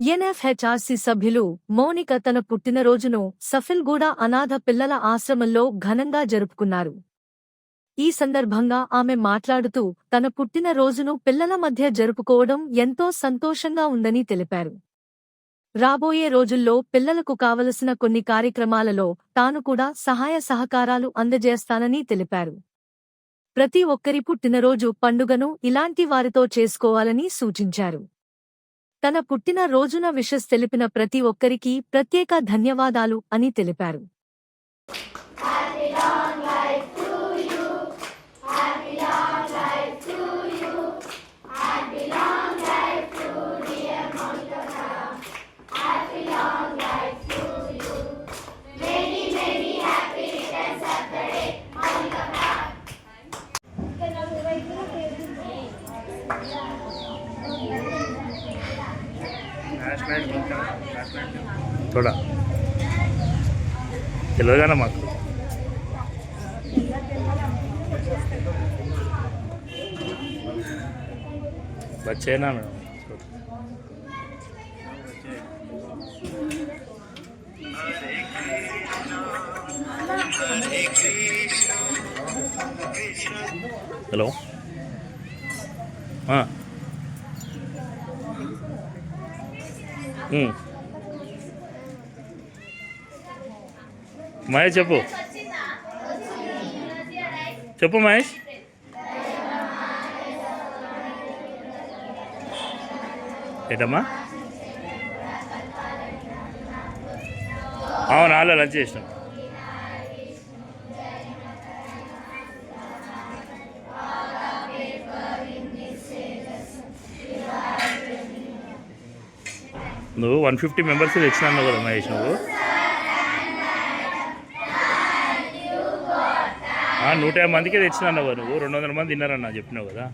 ఎన్ఎఫ్హెచ్ఆర్సీ సభ్యులు మౌనిక తన పుట్టినరోజును సఫిల్గూడ అనాథ పిల్లల ఆశ్రమంలో ఘనంగా జరుపుకున్నారు. ఈ సందర్భంగా ఆమె మాట్లాడుతూ తన పుట్టినరోజును పిల్లల మధ్య జరుపుకోవడం ఎంతో సంతోషంగా ఉందని తెలిపారు. రాబోయే రోజుల్లో పిల్లలకు కావలసిన కొన్ని కార్యక్రమాలలో తాను కూడా సహాయ సహకారాలు అందజేస్తానని తెలిపారు. ప్రతి ఒక్కరి పుట్టినరోజు పండుగను ఇలాంటి వారితో చేసుకోవాలని సూచించారు. తన పుట్టిన రోజున విషస్ తెలిపిన ప్రతి ఒక్కరికీ ప్రత్యేక ధన్యవాదాలు అని తెలిపారు. చూడ? తెలియదుగానే మాకు. వచ్చేనా మేడం? హలో? మహేష్ చెప్పు. చెప్పు మహేష్. ఏంటమ్మా? అవును ఆలో లంచ్ చేసినాం. నువ్వు వన్ ఫిఫ్టీ మెంబర్స్ తెచ్చినావు కదా మహేష్ నువ్వు. నూట యాభై మందికే తెచ్చినావు నువ్వు. రెండు వందల మంది తిన్నారన్నా చెప్పినావు కదా.